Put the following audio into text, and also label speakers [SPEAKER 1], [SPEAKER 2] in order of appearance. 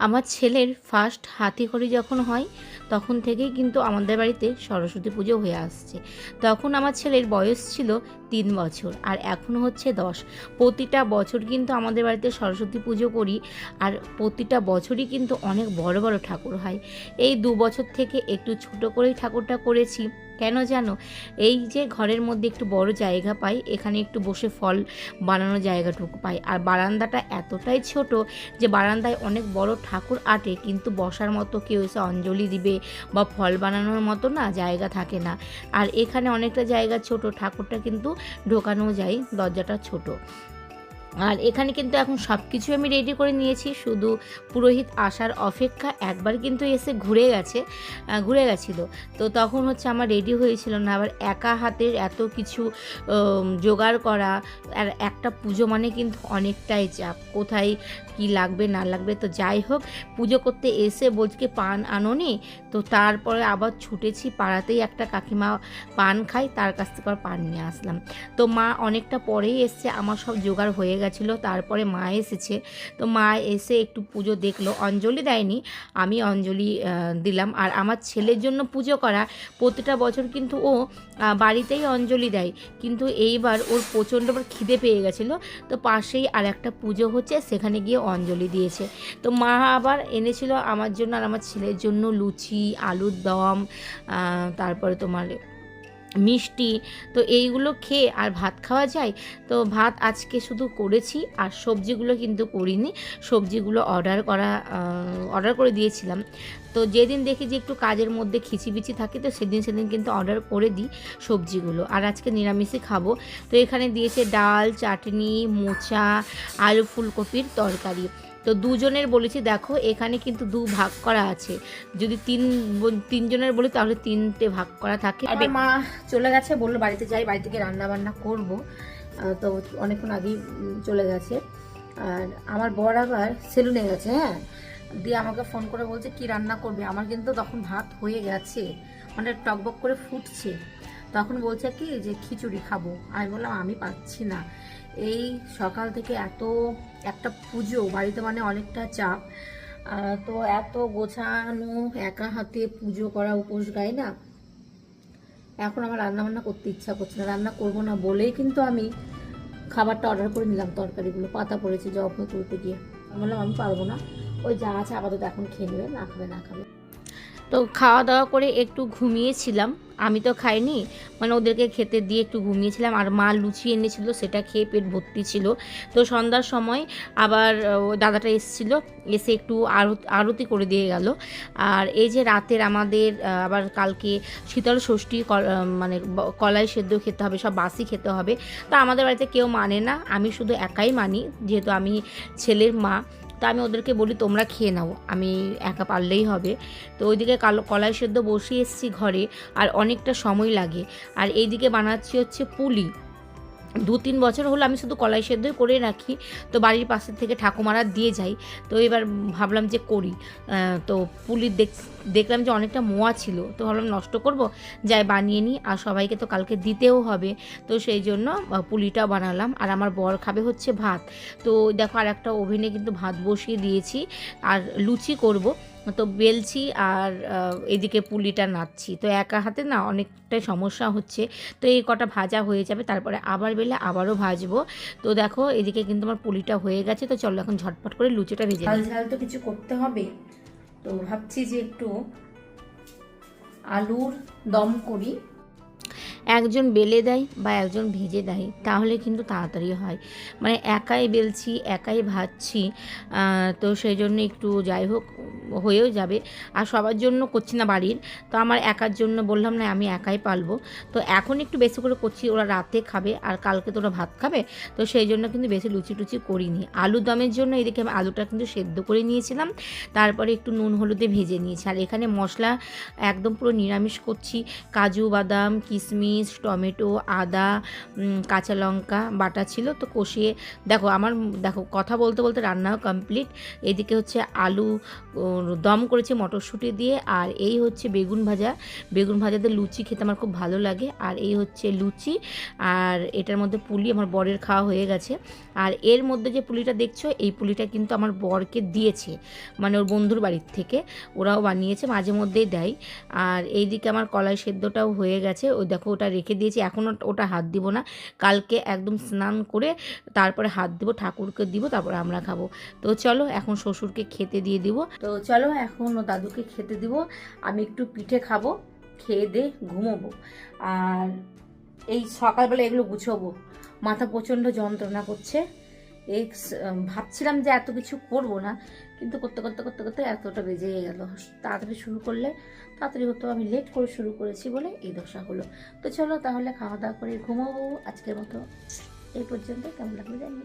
[SPEAKER 1] আমার ছেলের ফার্স্ট হাতি খড়ি যখন হয়, তখন থেকেই কিন্তু আমাদের বাড়িতে সরস্বতী পুজো হয়ে আসছে। তখন আমার ছেলের বয়স ছিল তিন বছর, আর এখন হচ্ছে দশ। প্রতিটা বছর কিন্তু আমাদের বাড়িতে সরস্বতী পুজো করি, আর প্রতিটা বছরই কিন্তু অনেক বড় বড় ঠাকুর হয়। এই দু বছর থেকে একটু ছোট করেই ঠাকুরটা করেছি। কেন জানো? এই যে ঘরের মধ্যে একটু বড় জায়গা পাই, এখানে একটু বসে ফল বানানোর জায়গাটুকু পাই। আর বারান্দাটা এতটাই ছোট যে বারান্দায় অনেক বড় ঠাকুর আটে, কিন্তু বসার মতো কেউ এসে অঞ্জলি দিবে বা ফল বানানোর মতো না জায়গা থাকে না। আর এখানে অনেকটা জায়গা ছোট, ঠাকুরটা কিন্তু ঢোকানো যায় দরজাটা ছোট। আর এখানে কিন্তু এখন সব কিছু আমি রেডি করে নিয়েছি। শুধু পুরোহিত আসার অপেক্ষা একবার কিন্তু এসে ঘুরে গেছে ঘুরে গেছিল। তো তখন হচ্ছে আমার রেডি হয়েছিল না, আবার একা হাতের এত কিছু জোগাড় করা, আর একটা পুজো মানে কিন্তু অনেকটাই চাপ। কোথায় কি লাগবে, না লাগবে, তো যাই হোক, পুজো করতে এসে বলছে পান আনোনি, তো তারপরে আবার ছুটেছি পাড়াতেই একটা কাকিমা পান খাই তার কাছ থেকে পান নিয়ে আসলাম। তো মা অনেকটা পরেই এসছে, আমার সব জোগাড় হয়ে গেছিল, তারপরে মা এসেছে। তো মা এসে একটু পুজো দেখল। অঞ্জলি দেয়নি, আমি অঞ্জলি দিলাম। আর আমার ছেলের জন্য পুজো করা, প্রতিটা বছর কিন্তু ও বাড়িতেই অঞ্জলি দেয়। কিন্তু এইবার ওর প্রচণ্ডবার খিদে পেয়ে গেছিল। তো পাশেই আর একটা পুজো হচ্ছে, সেখানে গিয়ে অঞ্জলি দিয়েছে। তো মা আবার এনেছিল আমার জন্য আর আমার ছেলের জন্য লুচি, আলুর দম তারপরে তোমার মিষ্টি, তো এইগুলো খেয়ে আর ভাত খাওয়া যায়? তো ভাত আজকে শুধু করেছি আর সবজিগুলো কিন্তু করিনি। সবজিগুলো অর্ডার করা অর্ডার করে দিয়েছিলাম। তো যেদিন দেখি যে একটু কাজের মধ্যে খিচিবিচি থাকে, তো সেদিন সেদিন কিন্তু অর্ডার করে দিই সবজিগুলো। আর আজকে নিরামিষই খাব। তো এখানে দিয়েছে ডাল, চাটনি, মোচা, আলু ফুলকপির তরকারি। তো দুজনের বলেছি, দেখো, এখানে কিন্তু দু ভাগ করা আছে। যদি তিন তিনজনের বলি, তাহলে তিনটে ভাগ করা থাকে। আর মা চলে গেছে, বলল বাড়িতে যাই, বাড়ি থেকে রান্না বান্না করব তো অনেকক্ষণ আগেই চলে গেছে। আর আমার বর আবার সেলুনে গেছে হ্যাঁ? দিয়ে আমাকে ফোন করে বলছে, কি রান্না করবে? আমার কিন্তু তখন ভাত হয়ে গেছে মানে টকবক করে ফুটছে। তখন বলছে কি, যে খিচুড়ি খাব। আমি বললাম, আমি পাচ্ছি না। এই সকাল থেকে এত একটা পুজো, বাড়িতে মানে অনেকটা চাপ। তো এত গোছানো, একা হাতে পুজো করা উপোস গায় না। এখন আমার রান্না বান্না করতে ইচ্ছা করছে না, রান্না করব না বলেই কিন্তু আমি খাবারটা অর্ডার করে নিলাম তরকারিগুলো, পাতা পড়েছে, জব হয়ে তুলতে গিয়ে। বললাম, আমি পারব না। ওই যা আছে আপাতত এখন খেয়ে নেবে, না খাবে না খাবে। তো খাওয়া দাওয়া করে একটু ঘুমিয়েছিলাম। আমি তো খাইনি মানে ওদেরকে খেতে দিয়ে একটু ঘুমিয়েছিলাম। আর মা লুচি এনেছিল, সেটা খেয়ে পেট ভর্তি ছিল। তো সন্ধ্যার সময় আবার দাদাটা এসেছিল, এসে একটু আরতি করে দিয়ে গেল। আর এই যে রাতের আমাদের আবার কালকে শীতল ষষ্ঠী মানে কলাই সেদ্ধ খেতে হবে, সব বাসি খেতে হবে। তা আমাদের বাড়িতে কেউ মানে না, আমি শুধু একাই মানি, যেহেতু আমি ছেলের মা। তা আমি ওদেরকে বলি, তোমরা খেয়ে নাও, আমি একা পারলেই হবে। তো ওইদিকে কালো, কলাই সেদ্ধ বসিয়ে এসেছি ঘরে, আর অনেকটা সময় লাগে। আর এইদিকে বানাচ্ছি হচ্ছে পুলি। দু তিন বছর হলো আমি শুধু কলাই সেদ্ধই করে রাখি, তো বাড়ির পাশের থেকে ঠাকুমারা দিয়ে যাই তো এবার ভাবলাম যে করি। তো পুলি দেখ, দেখলাম যে অনেকটা মোয়া ছিল, তো ভাবলাম নষ্ট করব, যাই বানিয়ে নিই, আর সবাইকে তো কালকে দিতেও হবে, তো সেই জন্য পুলিটা বানালাম, আর আমার বর খাবে হচ্ছে ভাত। তো দেখো আর একটা ওভেনে কিন্তু ভাত বসিয়ে দিয়েছি, আর লুচি করব তো বেলছি আর এদিকে পুলিটা নাড়ছি তো একা হাতে না অনেকটাই সমস্যা হচ্ছে। তো এই কটা ভাজা হয়ে যাবে তারপরে আবার বেলে আবারও ভাজবো। তো দেখো এদিকে কিন্তু আমার পুলিটা হয়ে গেছে। তো চলো এখন ঝটপট করে লুচিটা ভেজে ঝাল ঝাল তো কিছু করতে হবে। তো ভাবছি যে একটু আলুর দম করি। একজন বেলে দেয় বা একজন ভেজে দেয়, তাহলে কিন্তু তাড়াতাড়ি হয়। মানে একাই বেলছি, একাই ভাজছি তো সেই জন্য একটু যাই হোক, হয়েও যাবে। আর সবার জন্য করছি না বাড়ির, তো আমার একার জন্য বললাম না, আমি একাই পালবো। তো এখন একটু বেশি করে করছি, ওরা রাতে খাবে আর কালকে তো ওরা ভাত খাবে, তো সেই জন্য কিন্তু বেশি লুচি টুচি করিনি। আলু দমের জন্য এদিকে আমি আলুটা কিন্তু সেদ্ধ করে নিয়েছিলাম, তারপরে একটু নুন হলুদে ভেজে নিয়েছি। আর এখানে মশলা একদম পুরো নিরামিষ করছি, কাজু, বাদাম কিশমিশ কিশমিশ টমেটো, আদা কাঁচা লঙ্কা বাটা ছিল, তো কষিয়ে দেখো আমার দেখো কথা বলতে বলতে রান্নাও কমপ্লিট এদিকে হচ্ছে আলু দম করেছি মটরশুঁটি দিয়ে, আর এই হচ্ছে বেগুন ভাজা। বেগুন ভাজাতে লুচি খেতে আমার খুব ভালো লাগে, আর এই হচ্ছে লুচি, আর এটার মধ্যে পুলি আমার বরের খাওয়া হয়ে গেছে। আর এর মধ্যে যে পুলিটা দেখছ, এই পুলিটা কিন্তু আমার বরকে দিয়েছে মানে ওর বন্ধুর বাড়ির থেকে। ওরাও বানিয়েছে, মাঝে মধ্যেই দেয়। আর এইদিকে আমার কলাই সেদ্ধটাও হয়ে গেছে। ওই দেখো ওটা রেখে দিয়েছি। এখন ওটা- হাত দিব না। কালকে একদম স্নান করে তারপরে হাত দিব, ঠাকুরকে দিব, তারপরে আমরা খাব। তো চলো এখন শ্বশুরকে খেতে দিয়ে দিব। তো চলো এখন দাদুকে খেতে দিব। আমি একটু পিঠে খাব, খেয়ে দে ঘুমোবো। আর এই সকালবেলা এগুলো গুছোবো। মাথা প্রচণ্ড যন্ত্রণা করছে। এই ভাবছিলাম যে এত কিছু করব না, কিন্তু করতে করতে করতে করতে এতটা বেজে গেল। তাড়াতাড়ি শুরু করলে, তাড়াতাড়ি হতো আমি লেট করে শুরু করেছি বলে এই দশা হলো। তো চলো তাহলে খাওয়া দাওয়া করে ঘুমাবো আজকের মতো। এই পর্যন্ত, কেমন লাগল জানি?